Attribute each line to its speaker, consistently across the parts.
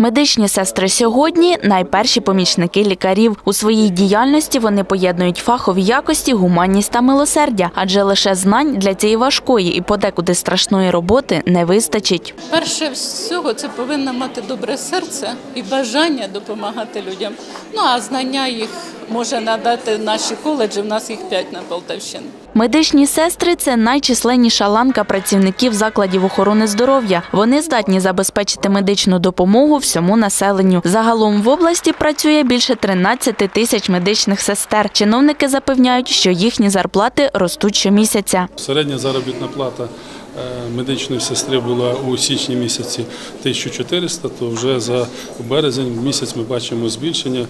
Speaker 1: Медичні сестри сьогодні найперші помічники лікарів. У своїй діяльності вони поєднують фахові якості, гуманність та милосердя, адже лише знань для цієї важкої і подекуди страшної роботи не вистачить.
Speaker 2: Перше всього це повинна мати добре серце і бажання допомагати людям. Ну а знання їх може надати наші коледжі. В нас їх п'ять на Полтавщині.
Speaker 1: Медичні сестри це найчисленніша ланка працівників закладів охорони здоров'я. Вони здатні забезпечити медичну допомогу всьому населенню. Загалом в області працює більше 13 тисяч медичних сестер. Чиновники запевняють, що їхні зарплати ростуть щомісяця.
Speaker 3: Середня заробітна плата е, медичної сестри була у січні місяці 1400, то вже за березень місяць ми бачимо збільшення е,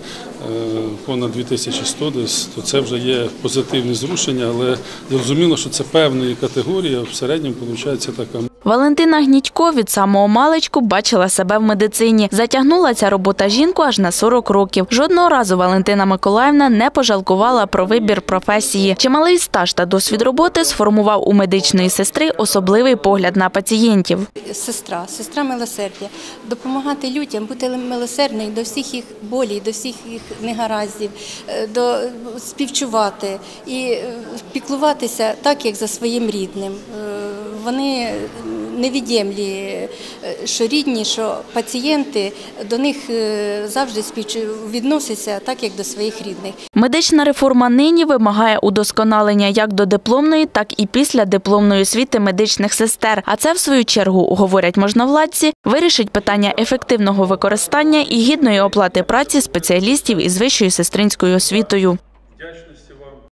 Speaker 3: понад 2100 десь, то це вже є позитивні зрушення, але зрозуміло, що це певної категорії, в середньому виходить така.
Speaker 1: Валентина Гнідько від самого маличку бачила себе в медицині. Затягнула ця робота жінку аж на 40 років. Жодного разу Валентина Миколаївна не пожалкувала про вибір професії. Чималий стаж та досвід роботи сформував у медичної сестри особливий погляд на пацієнтів.
Speaker 4: сестра, сестра милосердя, допомагати людям, бути милосердною до всіх їх болій, до всіх їх негараздів, е, до співчувати і е, піклуватися так, як за своїм рідним. Е, Вони невід'ємлі, е, що рідні, що пацієнти до них е, завжди відносяться так, як до своїх рідних.
Speaker 1: Медична реформа нині вимагає удосконалення як до дипломної, так і після дипломної освіти медичних сестер. А це, в свою чергу, говорять можновладці, вирішить питання ефективного використання і гідної оплати праці спеціалістів із вищою сестринською освітою.